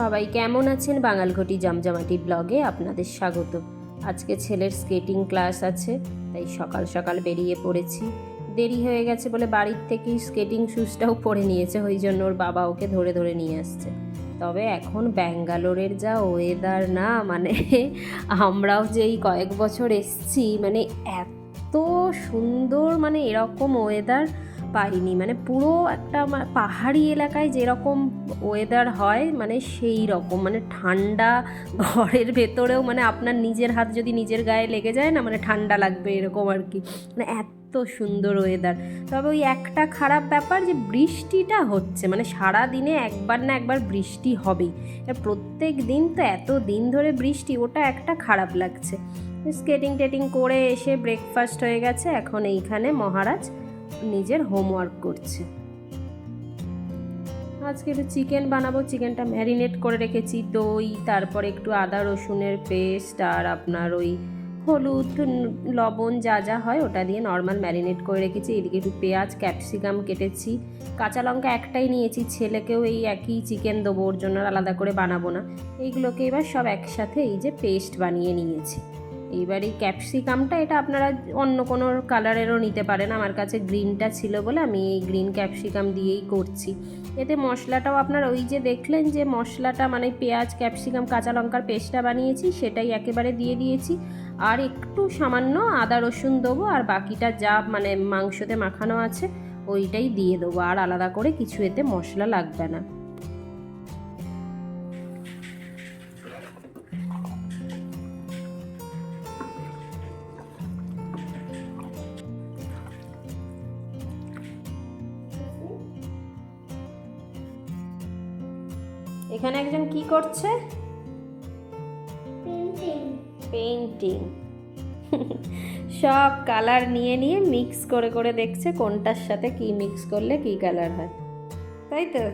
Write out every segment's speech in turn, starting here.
সবাই কেমন আছেন? বাঙালঘটি জমজমাটি ব্লগে আপনাদের স্বাগত। আজকে ছেলের স্কেটিং ক্লাস আছে, তাই সকাল সকাল বেরিয়ে পড়েছি। দেরি হয়ে গেছে বলে বাড়ির থেকেই স্কেটিং শ্যুজটাও পরে নিয়েছে, ওই জন্য ওর বাবা ওকে ধরে ধরে নিয়ে আসছে। তবে এখন ব্যাঙ্গালোরের যা ওয়েদার না মানে আমরাও যে এই কয়েক বছর এসছি মানে এত সুন্দর মানে এরকম ওয়েদার পাইনি মানে পুরো একটা পাহাড়ি এলাকায় যেরকম ওয়েদার হয় মানে সেই রকম। মানে ঠান্ডা ঘরের ভেতরেও মানে আপনার নিজের হাত যদি নিজের গায়ে লেগে যায় না মানে ঠান্ডা লাগবে এরকম আর কি। মানে এত সুন্দর ওয়েদার তবে ওই একটা খারাপ ব্যাপার যে বৃষ্টিটা হচ্ছে মানে সারা দিনে একবার না একবার বৃষ্টি হবেই। প্রত্যেক দিন তো এত দিন ধরে বৃষ্টি, ওটা একটা খারাপ লাগছে। স্কেটিং টেটিং করে এসে ব্রেকফাস্ট হয়ে গেছে, এখন এইখানে মহারাজ নিজের হোমওয়ার্ক করছে। আজকে একটু চিকেন বানাবো চিকেনটা ম্যারিনেট করে রেখেছি, দই, তারপরে একটু আদা, রসুনের পেস্ট আর আপনার ওই হলুদ লবণ যা যা হয় ওটা দিয়ে নর্মাল ম্যারিনেট করে রেখেছি। এদিকে একটু পেঁয়াজ ক্যাপসিকাম কেটেছি। কাঁচা লঙ্কা একটাই নিয়েছি, ছেলেকেও এই একই চিকেন দেবো, ওর জন্য আলাদা করে বানাবো না। এইগুলোকে এবার সব একসাথে এই যে পেস্ট বানিয়ে নিয়েছি। এইবার এই ক্যাপসিকামটা এটা আপনারা অন্য কোনো কালারেরও নিতে পারেন। আমার কাছে গ্রিনটা ছিল বলে আমি এই গ্রিন ক্যাপসিকাম দিয়েই করছি। এতে মশলাটাও আপনার ওই যে দেখলেন যে মশলাটা মানে পেঁয়াজ ক্যাপসিকাম কাঁচা লঙ্কার পেস্টটা বানিয়েছি, সেটাই একেবারে দিয়ে দিয়েছি। আর একটু সামান্য আদা রসুন দেবো, আর বাকিটা যা মানে মাংসতে মাখানো আছে, ওইটাই দিয়ে দেবো। আর আলাদা করে কিছু এতে মশলা লাগবে না। এখানে একজন কি করছে? পেইন্টিং সব কালার নিয়ে নিয়ে মিক্স করে করে দেখছে কোনটার সাথে কি মিক্স করলে কি কালার হয়। তাই তো?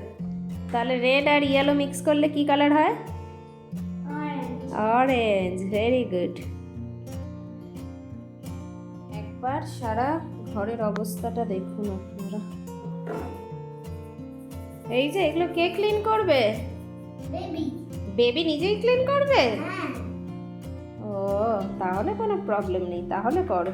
তাহলে রেড আর ইয়েলো মিক্স করলে কি কালার হয়? অরেঞ্জ ভেরি গুড একবার সারা ঘরের অবস্থাটা দেখুন আপনারা। এই যে এগুলো কে ক্লিন করবে? বেবি নিজেই ক্লিন করবে? ও তাহলে কোনো প্রবলেম নেই তাহলে করো।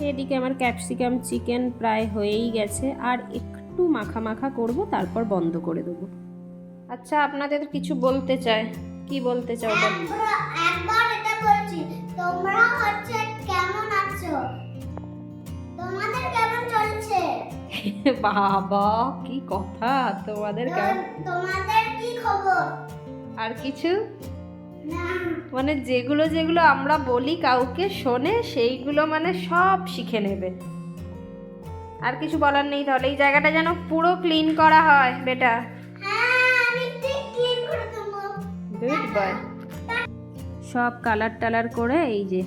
এদিকে আমার ক্যাপসিকাম চিকেন প্রায় হয়েই গেছে আর একটু মাখা মাখা করব তারপর বন্ধ করে দেবো। আচ্ছা আপনাদের কিছু বলতে চায় কি বলতে চাও একবার- একবার এটা বলছি তোমরা হচ্ছে কেমন আছো? তোমাদের কেমন চলছে? বাবা কি কথা? তোমাদের তোমাদের কি খবর? আর কিছু? মানে যেগুলো যেগুলো আমরা বলি কাউকে শোনে সেইগুলো মানে সব শিখে নেবে। আর কিছু বলার নেই তাহলে এই জায়গাটা যেন পুরো ক্লিন করা হয় বেটা। হ্যাঁ আমি ঠিক ক্লিন করে দেবো। গুড বয় সব কালার টালার করে এই যে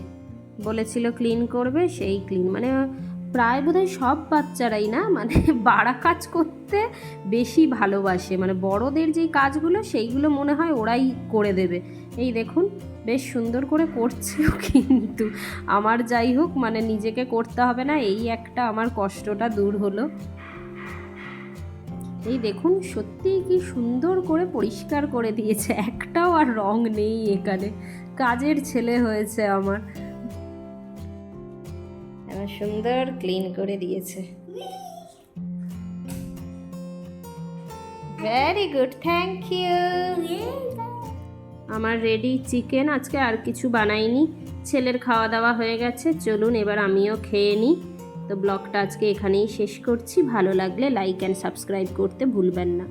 বলেছিল ক্লিন করবে, সেই ক্লিন মানে প্রায় বোধহয় সব বাচ্চারাই না মানে বাড়া কাজ করতে বেশি ভালোবাসে। মানে বড়দের যেই কাজগুলো, সেইগুলো মনে হয় ওরাই করে দেবে। এই দেখুন, বেশ সুন্দর করে করছেও কিন্তু। আমার যাই হোক মানে নিজেকে করতে হবে না, এই একটা আমার কষ্টটা দূর হলো। এই দেখুন সত্যিই কি সুন্দর করে পরিষ্কার করে দিয়েছে। একটাও আর রং নেই এখানে। কাজের ছেলে হয়েছে আমার। এবার সুন্দর ক্লিন করে দিয়েছে। ভেরি গুড থ্যাংক ইউ আমার রেডি চিকেন আজকে আর কিছু বানাইনি। ছেলের খাওয়া দাওয়া হয়ে গেছে চলুন এবার আমিও খেয়ে নিই। তো ব্লগটা আজকে এখানেই শেষ করছি। ভালো লাগলে লাইক অ্যান্ড সাবস্ক্রাইব করতে ভুলবেন না।